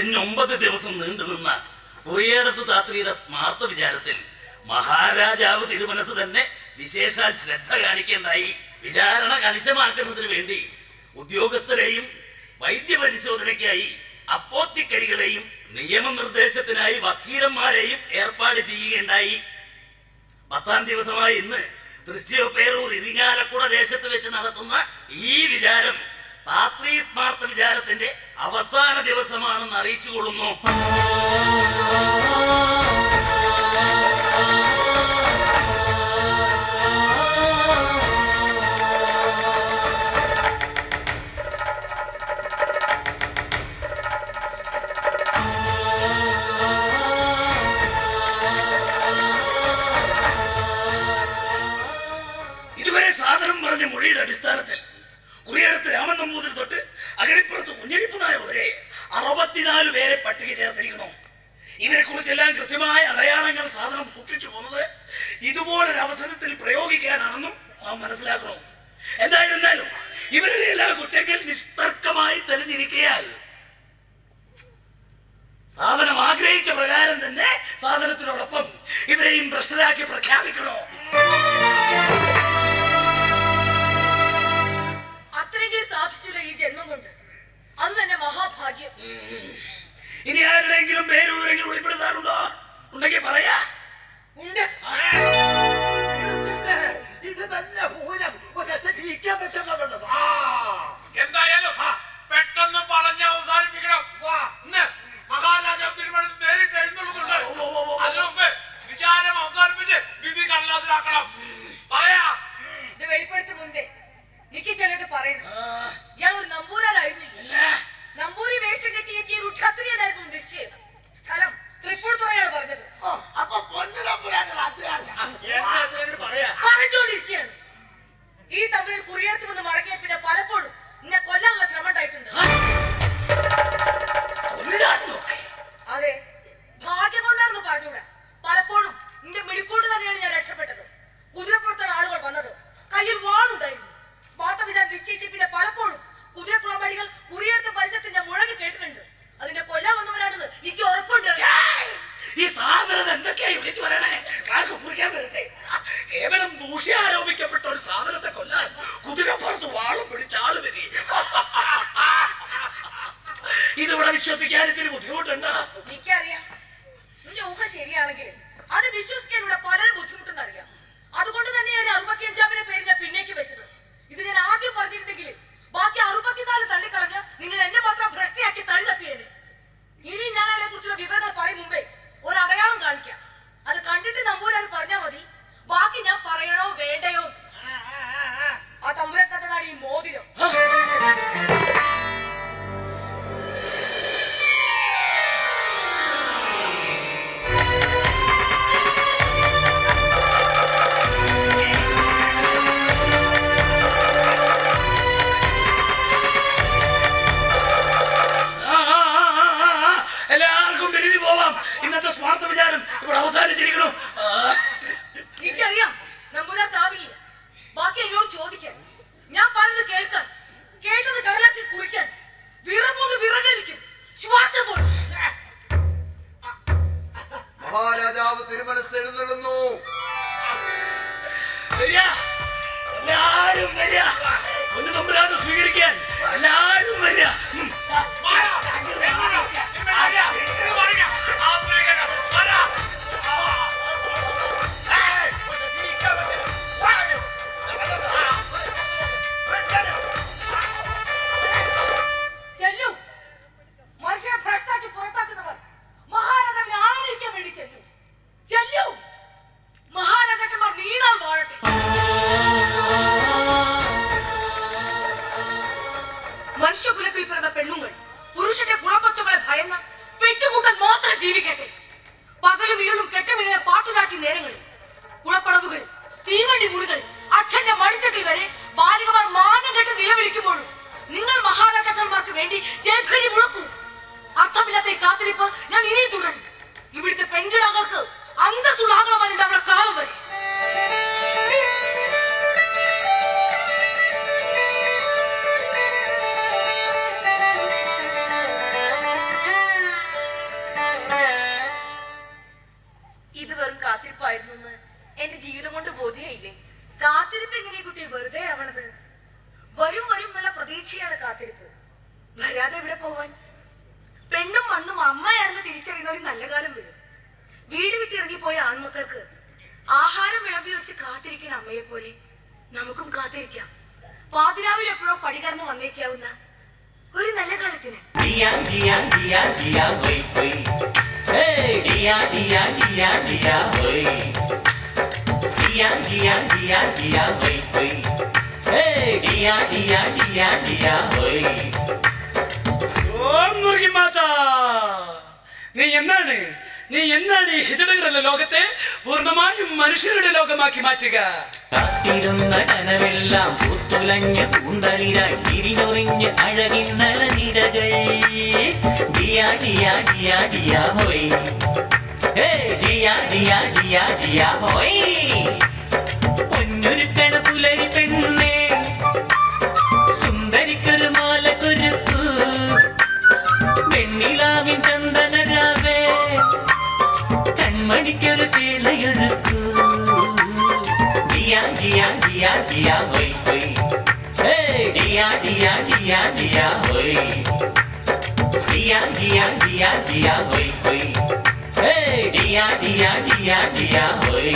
കഴിഞ്ഞ ദിവസം നീണ്ടു നിന്ന കുറിയേടത്ത് താത്രിയുടെ സ്മാർത്ത വിചാരത്തിൽ മഹാരാജാവ് തിരുമനസ് തന്നെ വിശേഷാൽ ശ്രദ്ധ കാണിക്കേണ്ടായി വിചാരണ കണിശമാക്കുന്നതിന് വേണ്ടി ഉദ്യോഗസ്ഥരെയും വൈദ്യപരിശോധനയ്ക്കായി അപ്പോത്തിക്കരികളെയും നിയമനിർദ്ദേശത്തിനായി വക്കീലന്മാരെയും ഏർപ്പാട് ചെയ്യുകയുണ്ടായി. പത്താം ദിവസമായ ഇന്ന് തൃശ്ശിവപ്പേരൂർ ഇരിങ്ങാലക്കുട ദേശത്ത് വെച്ച് നടത്തുന്ന ഈ വിചാരം താത്രീ സ്മാർത്ത വിചാരത്തിന്റെ അവസാന ദിവസമാണെന്ന് അറിയിച്ചുകൊള്ളുന്നു. ഇതുവരെ തൊട്ട് അകടിപ്പുറത്ത് കുഞ്ഞരിപ്പ് വരെ അറുപത്തിനാല് പേരെ പട്ടിക ചേർത്തിരിക്കുന്നു. ഇവരെ കുറിച്ചെല്ലാം കൃത്യമായ അടയാളങ്ങൾ സാധനം സൂക്ഷിച്ചു പോകുന്നത് ഇതുപോലൊരു അവസരത്തിൽ പ്രയോഗിക്കാനാണെന്നും നാം മനസ്സിലാക്കണം എന്തായിരുന്നാലും ഇവരുടെ എല്ലാ കുറ്റങ്ങൾ നിഷ്തർക്കമായി തെളിഞ്ഞിരിക്കയാൽ സാധനം ആഗ്രഹിച്ച പ്രകാരം തന്നെ സാധനത്തിനോടൊപ്പം ഇവരെയും ഭ്രഷ്ടരാക്കി പ്രഖ്യാപിക്കണോ? ക്ഷത്രിയനായിരുന്നു നിശ്ചയം സ്ഥലം തൃപ്പൂർത്തുറയാണ് പറഞ്ഞത്. അപ്പൊ പറഞ്ഞുകൊണ്ടിരിക്കുകയാണ്. ഈ തമ്മിൽ കുറിയടത്ത് വന്ന് മടങ്ങിയ പിന്നെ പലപ്പോഴും എന്നെ കൊല്ലാനുള്ള ശ്രമം ഉണ്ടായിട്ടുണ്ട്. അതെ ഭാഗ്യം കൊണ്ടാണെന്ന് പറഞ്ഞൂടാ പലപ്പോഴും നിന്റെ മിടിക്കൂട്ട് തന്നെയാണ് ഞാൻ രക്ഷപ്പെട്ടത്. കുതിരപ്പുറത്താണ് ആളുകൾ വന്നത്. കയ്യിൽ വാളുണ്ടായിരുന്നു. വാർത്ത വിചാരം നിശ്ചയിച്ച് പിന്നെ പലപ്പോഴും കുതിരക്കുളമ്പടികൾ കുറിയെടുത്ത വിളിച്ചു പറയണേ. കാക്ക് കുറിക്കാൻ വരട്ടെ. കേവലം ദൂഷ്യ ആരോപിക്കപ്പെട്ട ഒരു സാധനത്തെ കൊല്ലാൻ കുതിരപ്പുറത്ത് വാളും പിടിച്ച ആൾ വരി. ഇതിവിടെ വിശ്വസിക്കാൻ ഇത്തിരി ബുദ്ധിമുട്ടുണ്ടോ. എനിക്കറിയാം. നിന്റെ ഊഹ ശരിയാണെങ്കിൽ അത് വിശ്വസിക്കാൻ ഇവിടെ പലരും സ്മാർത്ത വിചാരം ഇവിടെ അവസാനിച്ചിരിക്കണു. എനിക്കറിയാം നമ്പൂരാർക്കാവില്ല ബാക്കി എന്നോട് ചോദിക്കാൻ. ഞാൻ പറഞ്ഞത് കേൾക്കാൻ. കേട്ടത് കടലാസിൽ കുറിക്കാൻ. വിറപ്പോണ്ട് വിറകലിക്കും. ശ്വാസം പോലും. മഹാരാജാവ് തിരുമനസ് എഴുന്നള്ളുന്നു. എല്ലാരും വരിക. ഒന്ന് തമ്പുരാനെ സ്വീകരിക്കാൻ. എല്ലാരും വരിക. ജീവിക്കട്ടെ. പകലും ഇരുളും കെട്ടമിഴ പാട്ടുരാശി നേരങ്ങളിൽ കുളപ്പടവുകൾ തീവണ്ടി മുറികൾ അച്ഛന്റെ മടിത്തട്ടിൽ വരെ ബാലികമാർ മാനം കെട്ട് നിലവിളിക്കുമ്പോഴും നിങ്ങൾ മഹാരാജാക്കന്മാർക്ക് വേണ്ടി ജയഭേരി മുഴക്കൂ. അർത്ഥമില്ലാത്ത കാത്തിരിപ്പ് ഞാൻ ഇനിയും തുടരും. ഇവിടുത്തെ പെൺകിടാങ്ങൾക്ക് അന്തസ്സുള്ള ആംഗളമാരുണ്ട് അവിടെ കാലം വരെ. എന്നുള്ള കാത്തിരിപ്പ്. വരാതെ ഇവിടെ പോവാൻ? പെണ്ണും മണ്ണും അമ്മയാണെന്ന് തിരിച്ചറിയുന്ന ഒരു നല്ല കാലം വരും. വീട് വിട്ടിറങ്ങിപ്പോയ ആൺമക്കൾക്ക് ആഹാരം വിളമ്പി വെച്ച് കാത്തിരിക്കുന്ന അമ്മയെ പോലെ നമുക്കും കാത്തിരിക്കാം. പാതിരാവിൽ എപ്പോഴോ പടികടന്ന് വന്നേക്കാവുന്ന ഒരു നല്ല കാലത്തിന്. Dia, dia, dia, dia, dia, dia, dia, dia, hoi. ഓം മുഹിമാതാ. നീ എന്നാണ്? നീ എന്നാണ് ഈ ഹിജടകളുടെ ലോകത്തെ പൂർണമായും മനുഷ്യരുടെ ലോകമാക്കി മാറ്റുക? കാത്തിരുന്ന കനവെല്ലാം പൂത്തുലഞ്ഞ പൂന്തളിരായി തിരിഞ്ഞൊറിഞ്ഞ അഴകിന്നല നിരകൾ ജിയാ ജിയാ ജിയാ ജിയാ ഹോയ്. ഹേ ജിയാ ജിയാ ജിയാ ജിയ ഹോയ്. ജിയ ജിയ ഹോയ് ഹോയ് ഹേ ജിയ ജിയ ജിയ ജിയ ഹോയ് ജിയ ജിയ ജിയ ജിയ ഹോയ് ഹോയ് ഹേ ജിയ ജിയ ജിയ ജിയ ഹോയ്